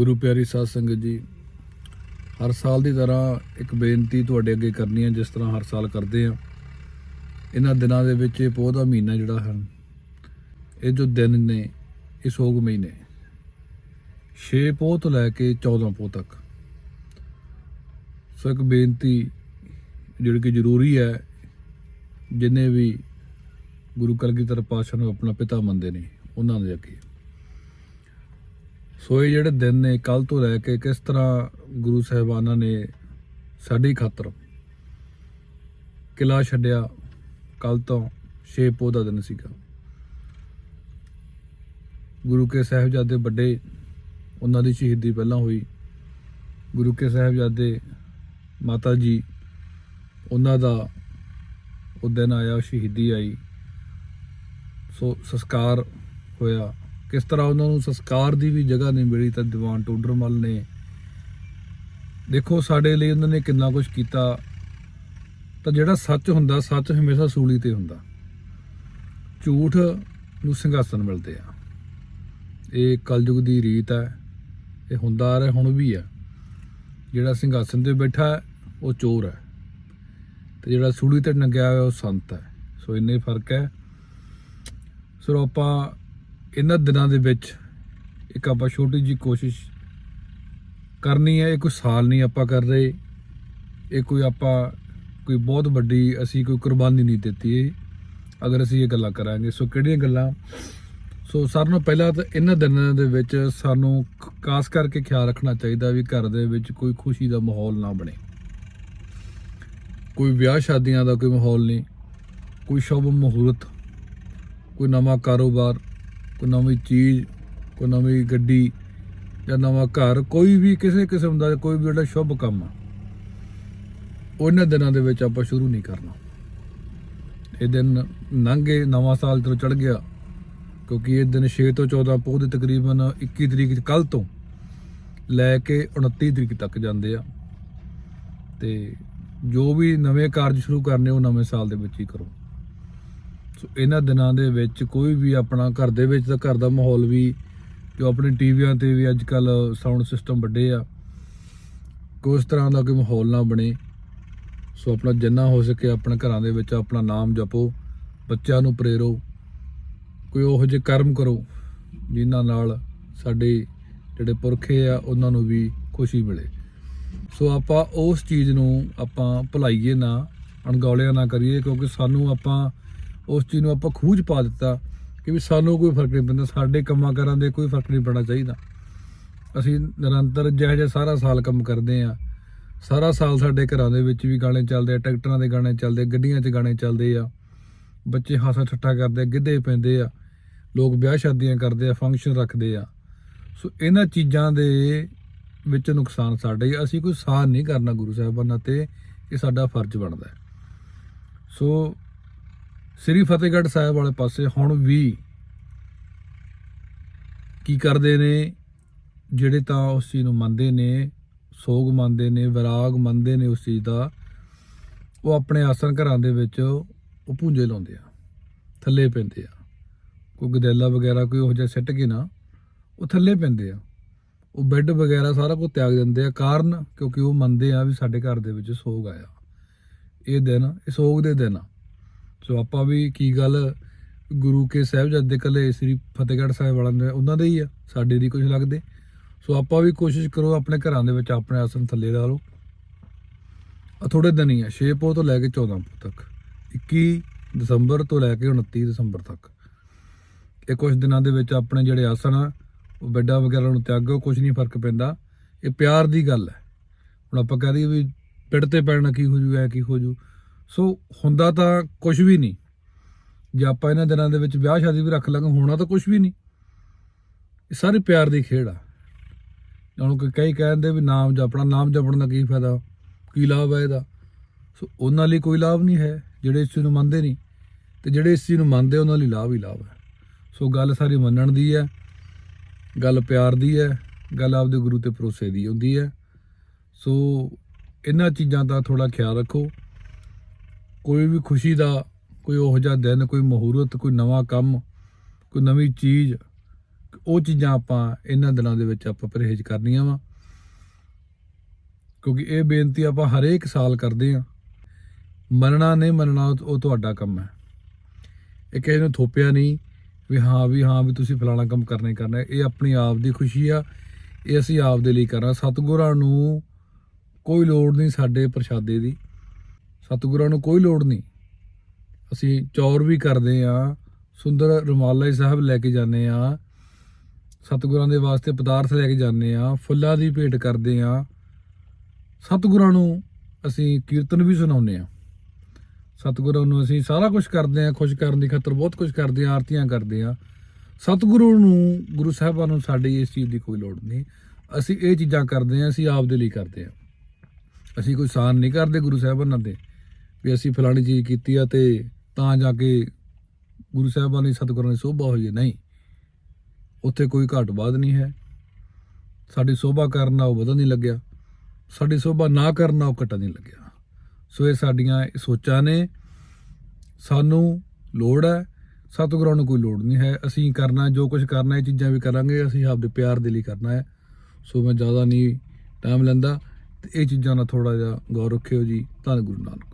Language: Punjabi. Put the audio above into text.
ਗੁਰੂ ਪਿਆਰੀ ਸਾਧ ਸੰਗਤ ਜੀ, ਹਰ ਸਾਲ ਦੀ ਤਰ੍ਹਾਂ ਇੱਕ ਬੇਨਤੀ ਤੁਹਾਡੇ ਅੱਗੇ ਕਰਨੀ ਹੈ, ਜਿਸ ਤਰ੍ਹਾਂ ਹਰ ਸਾਲ ਕਰਦੇ ਆ ਇਹਨਾਂ ਦਿਨਾਂ ਦੇ ਵਿੱਚ ਇਹ ਪੋਹ ਦਾ ਮਹੀਨਾ ਜਿਹੜਾ ਹੈ, ਇਹ ਜੋ ਦਿਨ ਨੇ, ਇਹ ਸੋਗ ਮਹੀਨੇ 6 ਪੋਹ ਤੋਂ ਲੈ ਕੇ 14 ਪੋਹ ਤੱਕ। ਸੋ ਇੱਕ ਬੇਨਤੀ ਜਿਹੜੀ ਕਿ ਜ਼ਰੂਰੀ ਹੈ, ਜਿਨੇ ਵੀ ਗੁਰੂ ਕਲਗੀਧਰ ਪਾਤਸ਼ਾਹ ਨੂੰ ਆਪਣਾ ਪਿਤਾ ਮੰਨਦੇ ਨੇ, ਉਹਨਾਂ ਦੇ ਅੱਗੇ। ਸੋ ਇਹ ਜਿਹੜੇ ਦਿਨ ਨੇ ਕੱਲ ਤੋਂ ਲੈ ਕੇ ਕਿਸ ਤਰ੍ਹਾਂ ਗੁਰੂ ਸਾਹਿਬਾਨਾਂ ਨੇ ਸਾਡੀ ਖਾਤਰ ਕਿਲਾ ਛੱਡਿਆ ਕੱਲ ਤੋਂ ਛੇ ਪੋਹ ਦਾ ਦਿਨ ਸੀਗਾ। ਗੁਰੂ ਕੇ ਸਾਹਿਬਜ਼ਾਦੇ ਵੱਡੇ, ਉਹਨਾਂ ਦੀ ਸ਼ਹੀਦੀ ਪਹਿਲਾਂ ਹੋਈ। ਗੁਰੂ ਕੇ ਸਾਹਿਬਜ਼ਾਦੇ ਮਾਤਾ ਜੀ, ਉਹਨਾਂ ਦਾ ਉਹ ਦਿਨ ਆਇਆ, ਸ਼ਹੀਦੀ ਆਈ। ਸੋ ਸੰਸਕਾਰ ਹੋਇਆ। ਕਿਸ ਤਰ੍ਹਾਂ ਉਹਨਾਂ ਨੂੰ ਸੰਸਕਾਰ ਦੀ ਵੀ ਜਗ੍ਹਾ ਨਹੀਂ ਮਿਲੀ ਤਾਂ ਦੀਵਾਨ ਟੋਡਰਮਲ ਨੇ ਦੇਖੋ ਸਾਡੇ ਲਈ ਉਹਨਾਂ ਨੇ ਕਿੰਨਾ ਕੁਝ ਕੀਤਾ। ਤਾਂ ਜਿਹੜਾ ਸੱਚ ਹੁੰਦਾ, ਸੱਚ ਹਮੇਸ਼ਾ ਸੂਲੀ ਤੇ ਹੁੰਦਾ। ਝੂਠ ਨੂੰ ਸਿੰਘਾਸਨ ਮਿਲਦੇ ਆ। ਇਹ ਕਲਯੁਗ ਦੀ ਰੀਤ ਹੈ, ਇਹ ਹੁੰਦਾ ਆ ਰਿਹਾ, ਹੁਣ ਵੀ ਹੈ ਜਿਹੜਾ ਸਿੰਘਾਸਨ ਤੇ ਬੈਠਾ ਉਹ ਚੋਰ ਹੈ। ਤੇ ਜਿਹੜਾ ਸੂਲੀ ਤੇ ਨੰਗਿਆ ਹੋਇਆ, ਉਹ ਸੰਤ ਹੈ। ਸੋ ਇੰਨੇ ਫ਼ਰਕ ਹੈ। ਸੋ ਆਪਾਂ ਇਹਨਾਂ ਦਿਨਾਂ ਦੇ ਵਿੱਚ ਇੱਕ ਆਪਾਂ ਛੋਟੀ ਜੀ ਕੋਸ਼ਿਸ਼ ਕਰਨੀ ਹੈ, ਇਹ ਕੋਈ ਸਾਲ ਨਹੀਂ ਆਪਾਂ ਕਰ ਰਹੇ। ਇਹ ਕੋਈ ਆਪਾਂ ਕੋਈ ਬਹੁਤ ਵੱਡੀ ਅਸੀਂ ਕੋਈ ਕੁਰਬਾਨੀ ਨਹੀਂ ਦਿੱਤੀ। ਇਹ ਅਗਰ ਅਸੀਂ ਇਹ ਗੱਲਾਂ ਕਰਾਂਗੇ, ਸੋ ਕਿਹੜੀਆਂ ਗੱਲਾਂ? ਸੋ ਸਾਰਿਆਂ ਨੂੰ ਪਹਿਲਾਂ ਤਾਂ ਇਹਨਾਂ ਦਿਨਾਂ ਦੇ ਵਿੱਚ ਸਾਨੂੰ ਖਾਸ ਕਰਕੇ ਖਿਆਲ ਰੱਖਣਾ ਚਾਹੀਦਾ ਵੀ ਘਰ ਦੇ ਵਿੱਚ ਕੋਈ ਖੁਸ਼ੀ ਦਾ ਮਾਹੌਲ ਨਾ ਬਣੇ। ਕੋਈ ਵਿਆਹ ਸ਼ਾਦੀਆਂ ਦਾ ਕੋਈ ਮਾਹੌਲ ਨਹੀਂ, ਕੋਈ ਸ਼ੁਭ ਮਹੂਰਤ, ਕੋਈ ਨਵਾਂ ਕਾਰੋਬਾਰ ਕੋਈ ਨਵੀਂ ਚੀਜ਼, ਕੋਈ ਨਵੀਂ ਗੱਡੀ ਜਾਂ ਨਵਾਂ ਘਰ, ਕੋਈ ਵੀ ਕਿਸੇ ਕਿਸਮ ਦਾ ਕੋਈ ਵੀ ਜਿਹੜਾ ਸ਼ੁਭ ਕੰਮ ਆ, ਉਹਨਾਂ ਦਿਨਾਂ ਦੇ ਵਿੱਚ ਆਪਾਂ ਸ਼ੁਰੂ ਨਹੀਂ ਕਰਨਾ। ਇਹ ਦਿਨ ਲੰਘੇ ਨਵਾਂ ਸਾਲ ਜਦੋਂ ਚੜ ਗਿਆ, ਕਿਉਂਕਿ ਇਹ ਦਿਨ 6 ਤੋਂ 14 ਪੋਹ ਦੇ ਤਕਰੀਬਨ 21 ਤਰੀਕ ਕੱਲ ਤੋਂ ਲੈ ਕੇ 29 ਤਰੀਕ ਤੱਕ ਜਾਂਦੇ ਆ। ਤੇ ਜੋ ਵੀ ਨਵੇਂ ਕਾਰਜ ਸ਼ੁਰੂ ਕਰਨੇ, ਉਹ ਨਵੇਂ ਸਾਲ ਦੇ ਵਿੱਚ ਹੀ ਕਰੋ। ਸੋ ਇਹਨਾਂ ਦਿਨਾਂ ਦੇ ਵਿੱਚ ਕੋਈ ਵੀ ਆਪਣਾ ਘਰ ਦੇ ਵਿੱਚ ਤਾਂ ਘਰ ਦਾ ਮਾਹੌਲ ਵੀ, ਜੋ ਆਪਣੇ ਟੀਵੀਆਂ ਤੇ ਵੀ ਅੱਜ ਕੱਲ ਸਾਊਂਡ ਸਿਸਟਮ ਵੱਡੇ ਆ, ਕੋਈ ਉਸ ਤਰ੍ਹਾਂ ਦਾ ਕੋਈ ਮਾਹੌਲ ਨਾ ਬਣੇ। ਸੋ ਆਪਣਾ ਜਿੰਨਾ ਹੋ ਸਕੇ ਆਪਣੇ ਘਰਾਂ ਦੇ ਵਿੱਚ ਆਪਣਾ ਨਾਮ ਜਪੋ, ਬੱਚਿਆਂ ਨੂੰ ਪ੍ਰੇਰੋ, ਕੋਈ ਉਹੋ ਜਿਹੇ ਕਰਮ ਕਰੋ, ਜਿਨ੍ਹਾਂ ਨਾਲ ਸਾਡੇ ਜਿਹੜੇ ਪੁਰਖੇ ਆ, ਉਹਨਾਂ ਨੂੰ ਵੀ ਖੁਸ਼ੀ ਮਿਲੇ। ਸੋ ਆਪਾਂ ਉਸ ਚੀਜ਼ ਨੂੰ ਆਪਾਂ ਭੁਲਾਈਏ ਨਾ, ਅਣਗੌਲਿਆ ਨਾ ਕਰੀਏ, ਕਿਉਂਕਿ ਸਾਨੂੰ ਆਪਾਂ ਉਸ ਚੀਜ਼ ਨੂੰ ਆਪਾਂ ਖੂਜ ਪਾ ਦਿੱਤਾ ਕਿ ਵੀ ਸਾਨੂੰ ਕੋਈ ਫ਼ਰਕ ਨਹੀਂ ਪੈਂਦਾ, ਸਾਡੇ ਕੰਮਾਂ ਕਾਰਾਂ ਦੇ ਕੋਈ ਫ਼ਰਕ ਨਹੀਂ ਪੈਣਾ ਚਾਹੀਦਾ। ਅਸੀਂ ਨਿਰੰਤਰ ਜਿਹੋ ਜਿਹਾ ਸਾਰਾ ਸਾਲ ਕੰਮ ਕਰਦੇ ਆ ਸਾਰਾ ਸਾਲ ਸਾਡੇ ਘਰਾਂ ਦੇ ਵਿੱਚ ਵੀ ਗਾਣੇ ਚੱਲਦੇ ਆ ਟਰੈਕਟਰਾਂ ਦੇ ਗਾਣੇ ਚੱਲਦੇ ਗੱਡੀਆਂ 'ਚ ਗਾਣੇ ਚੱਲਦੇ ਆ। ਬੱਚੇ ਹਾਸਾ ਠੱਠਾ ਕਰਦੇ ਗਿੱਧੇ ਪੈਂਦੇ ਆ। ਲੋਕ ਵਿਆਹ ਸ਼ਾਦੀਆਂ ਕਰਦੇ ਆ ਫੰਕਸ਼ਨ ਰੱਖਦੇ ਆ। ਸੋ ਇਹਨਾਂ ਚੀਜ਼ਾਂ ਦੇ ਵਿੱਚ ਨੁਕਸਾਨ ਸਾਡੇ ਅਸੀਂ ਕੋਈ ਸਾਨ ਨਹੀਂ ਕਰਨਾ ਗੁਰੂ ਸਾਹਿਬਾਨਾਂ ਤੇ, ਇਹ ਸਾਡਾ ਫਰਜ਼ ਬਣਦਾ ਸੋ ਸ੍ਰੀ ਫਤਿਹਗੜ੍ਹ ਸਾਹਿਬ ਵਾਲੇ ਪਾਸੇ ਹੁਣ ਵੀ ਕੀ ਕਰਦੇ ਨੇ? ਜਿਹੜੇ ਤਾਂ ਉਸ ਚੀਜ਼ ਨੂੰ ਮੰਨਦੇ ਨੇ, ਸੋਗ ਮੰਨਦੇ ਨੇ, ਵਿਰਾਗ ਮੰਨਦੇ ਨੇ ਉਸ ਚੀਜ਼ ਦਾ, ਉਹ ਆਪਣੇ ਆਸਣ ਘਰਾਂ ਦੇ ਵਿੱਚ ਉਹ ਪੂੰਜੇ ਲਾਉਂਦੇ ਆ, ਥੱਲੇ ਪੈਂਦੇ ਆ। ਕੋਈ ਗਦੈਲਾ ਵਗੈਰਾ ਕੋਈ ਉਹ ਜਿਹਾ ਸਿੱਟ ਕੇ ਨਾ, ਉਹ ਥੱਲੇ ਪੈਂਦੇ ਆ। ਉਹ ਬੈੱਡ ਵਗੈਰਾ ਸਾਰਾ ਕੁਝ ਤਿਆਗ ਦਿੰਦੇ ਆ, ਕਾਰਨ ਕਿਉਂਕਿ ਉਹ ਮੰਨਦੇ ਆ ਵੀ ਸਾਡੇ ਘਰ ਦੇ ਵਿੱਚ ਸੋਗ ਆਇਆ। ਇਹ ਦਿਨ, ਇਹ ਸੋਗ ਦੇ ਦਿਨ ਆ। ਸੋ ਆਪਾਂ ਵੀ ਕੀ ਗੱਲ ਗੁਰੂ ਕੇ ਸਾਹਿਬਜ਼ਾਦੇ ਕੱਲੇ ਸ੍ਰੀ ਫਤਿਹਗੜ੍ਹ ਸਾਹਿਬ ਵਾਲਿਆਂ ਦੇ ਉਹਨਾਂ ਦੇ ਹੀ ਆ, ਸਾਡੇ ਦੀ ਕੁਝ ਲੱਗਦੇ। ਸੋ ਆਪਾਂ ਵੀ ਕੋਸ਼ਿਸ਼ ਕਰੋ ਆਪਣੇ ਘਰਾਂ ਦੇ ਵਿੱਚ ਆਪਣੇ ਆਸਣ ਥੱਲੇ ਲਾ ਲਓ। ਆ ਥੋੜੇ ਦਿਨ ਹੀ ਆ 6 ਪੋਹ ਤੋਂ ਲੈ ਕੇ 14 ਪੋਹ ਤੱਕ। 21 ਦਸੰਬਰ ਤੋਂ ਲੈ ਕੇ 29 ਦਸੰਬਰ ਤੱਕ। ਇਹ ਕੁਝ ਦਿਨਾਂ ਦੇ ਵਿੱਚ ਆਪਣੇ ਜਿਹੜੇ ਆਸਣ ਆ, ਉਹ ਬੈੱਡਾਂ ਵਗੈਰਾ ਨੂੰ ਤਿਆਗੋ ਕੁਝ ਨਹੀਂ ਫ਼ਰਕ ਪੈਂਦਾ। ਇਹ ਪਿਆਰ ਦੀ ਗੱਲ ਹੈ। ਹੁਣ ਆਪਾਂ ਕਹਿ ਦਈਏ ਵੀ ਪਿੜ ਤੇ ਪੈਣਾ ਕੀ ਹੋ ਜੂ, ਐ ਕੀ ਹੋ ਜੂ। ਸੋ ਹੁੰਦਾ ਤਾਂ ਕੁਝ ਵੀ ਨਹੀਂ। ਜੇ ਆਪਾਂ ਇਹਨਾਂ ਦਿਨਾਂ ਦੇ ਵਿੱਚ ਵਿਆਹ ਸ਼ਾਦੀ ਵੀ ਰੱਖ ਲਾਂਗੇ, ਹੋਣਾ ਤਾਂ ਕੁਝ ਵੀ ਨਹੀਂ। ਇਹ ਸਾਰੀ ਪਿਆਰ ਦੀ ਖੇਡ ਆ। ਹੁਣ ਕੋਈ ਕਈ ਕਹਿੰਦੇ ਵੀ ਨਾਮ ਜਪਣਾ, ਨਾਮ ਜਪਣ ਦਾ ਕੀ ਫਾਇਦਾ? ਕੀ ਲਾਭ ਹੈ ਇਹਦਾ? ਸੋ ਉਹਨਾਂ ਲਈ ਕੋਈ ਲਾਭ ਨਹੀਂ ਹੈ, ਜਿਹੜੇ ਇਸ ਚੀਜ਼ ਨੂੰ ਮੰਨਦੇ ਨਹੀਂ। ਤੇ ਜਿਹੜੇ ਇਸ ਚੀਜ਼ ਨੂੰ ਮੰਨਦੇ, ਉਹਨਾਂ ਲਈ ਲਾਭ ਹੀ ਲਾਭ ਹੈ। ਸੋ ਗੱਲ ਸਾਰੀ ਮੰਨਣ ਦੀ ਹੈ, ਗੱਲ ਪਿਆਰ ਦੀ ਹੈ, ਗੱਲ ਆਪਦੇ ਗੁਰੂ ਤੇ ਭਰੋਸੇ ਦੀ ਹੁੰਦੀ ਹੈ। ਸੋ ਇਹਨਾਂ ਚੀਜ਼ਾਂ ਦਾ ਥੋੜਾ ਖਿਆਲ ਰੱਖੋ। ਕੋਈ ਵੀ ਖੁਸ਼ੀ ਦਾ ਕੋਈ ਉਹੋ ਜਿਹਾ ਦਿਨ, ਕੋਈ ਮਹੂਰਤ, ਕੋਈ ਨਵਾਂ ਕੰਮ, ਕੋਈ ਨਵੀਂ ਚੀਜ਼, ਉਹ ਚੀਜ਼ਾਂ ਆਪਾਂ ਇਹਨਾਂ ਦਿਨਾਂ ਦੇ ਵਿੱਚ ਆਪਾਂ ਪਰਹੇਜ਼ ਕਰਨੀਆਂ ਵਾ। ਕਿਉਂਕਿ ਇਹ ਬੇਨਤੀ ਆਪਾਂ ਹਰੇਕ ਸਾਲ ਕਰਦੇ ਆ ਮੰਨਣਾ ਨਹੀਂ ਮੰਨਣਾ ਉਹ ਤੁਹਾਡਾ ਕੰਮ ਹੈ। ਇਹ ਕਿਸੇ ਨੂੰ ਥੋਪਿਆ ਨਹੀਂ ਵੀ ਹਾਂ ਵੀ ਹਾਂ, ਵੀ ਤੁਸੀਂ ਫਲਾਣਾ ਕੰਮ ਕਰਨਾ ਹੀ ਕਰਨਾ ਇਹ ਆਪਣੀ ਆਪ ਦੀ ਖੁਸ਼ੀ ਆ। ਇਹ ਅਸੀਂ ਆਪ ਦੇ ਲਈ ਕਰਾਂ ਸਤਿਗੁਰਾਂ ਨੂੰ ਕੋਈ ਲੋੜ ਨਹੀਂ ਸਾਡੇ ਪ੍ਰਸ਼ਾਦੇ ਦੀ। ਸਤਿਗੁਰਾਂ ਨੂੰ ਕੋਈ ਲੋੜ ਨਹੀਂ। ਅਸੀਂ ਚੌਰ ਵੀ ਕਰਦੇ ਆ, ਸੁੰਦਰ ਰੁਮਾਲਾ ਸਾਹਿਬ ਲੈ ਕੇ ਜਾਂਦੇ ਆ, ਸਤਿਗੁਰਾਂ ਦੇ ਵਾਸਤੇ ਪਦਾਰਥ ਲੈ ਕੇ ਜਾਂਦੇ ਆ, ਫੁੱਲਾਂ ਦੀ ਭੇਟ ਕਰਦੇ ਆ। ਸਤਿਗੁਰਾਂ ਨੂੰ ਅਸੀਂ ਕੀਰਤਨ ਵੀ ਸੁਣਾਉਂਦੇ ਆ। ਸਤਿਗੁਰਾਂ ਨੂੰ ਅਸੀਂ ਸਾਰਾ ਕੁਝ ਕਰਦੇ ਆ, ਖੁਸ਼ ਕਰਨ ਦੀ ਖਾਤਰ ਬਹੁਤ ਕੁਝ ਕਰਦੇ ਆ, ਆਰਤੀਆਂ ਕਰਦੇ ਆ। ਸਤਿਗੁਰੂ ਨੂੰ, ਗੁਰੂ ਸਾਹਿਬਾਨ ਨੂੰ ਸਾਡੀ ਇਸ ਚੀਜ਼ ਦੀ ਕੋਈ ਲੋੜ ਨਹੀਂ। ਅਸੀਂ ਇਹ ਚੀਜ਼ਾਂ ਕਰਦੇ ਆ, ਅਸੀਂ ਆਪ ਦੇ ਲਈ ਕਰਦੇ ਆ। ਅਸੀਂ ਕੋਈ ਸਾਨ ਨਹੀਂ ਕਰਦੇ ਗੁਰੂ ਸਾਹਿਬਾਨਾਂ ਦੇ ਵੀ ਅਸੀਂ ਫਲਾਣੀ ਚੀਜ਼ ਕੀਤੀ ਆ ਤੇ ਤਾਂ ਜਾ ਕੇ ਗੁਰੂ ਸਾਹਿਬਾਨ ਦੀ ਸਤਿਗੁਰਾਂ ਦੀ ਸੋਭਾ ਹੋਈ ਹੈ। ਨਹੀਂ। ਉੱਥੇ ਕੋਈ ਘਾਟ ਬਾਦ ਨਹੀਂ ਹੈ। ਸਾਡੀ ਸੋਭਾ ਕਰਨਾ ਉਹ ਵਧਣ ਨਹੀਂ ਲੱਗਿਆ। ਸਾਡੀ ਸੋਭਾ ਨਾ ਕਰਨਾ ਉਹ ਘਟਣ ਨਹੀਂ ਲੱਗਿਆ। ਸੋ ਇਹ ਸਾਡੀਆਂ ਸੋਚਾਂ ਨੇ। ਸਾਨੂੰ ਲੋੜ ਹੈ। ਸਤਿਗੁਰਾਂ ਨੂੰ ਕੋਈ ਲੋੜ ਨਹੀਂ ਹੈ। ਅਸੀਂ ਕਰਨਾ, ਜੋ ਕੁਝ ਕਰਨਾ, ਇਹ ਚੀਜ਼ਾਂ ਵੀ ਕਰਾਂਗੇ। ਅਸੀਂ ਆਪਦੇ ਪਿਆਰ ਦੇ ਲਈ ਕਰਨਾ ਹੈ। ਸੋ ਮੈਂ ਜ਼ਿਆਦਾ ਨਹੀਂ ਟਾਈਮ ਲੈਂਦਾ। ਤੇ ਇਹ ਚੀਜ਼ਾਂ ਨਾਲ ਥੋੜਾ ਜਿਹਾ ਗੌਰ ਰੱਖਿਓ ਜੀ। ਧੰਨ ਗੁਰੂ ਨਾਨਕ।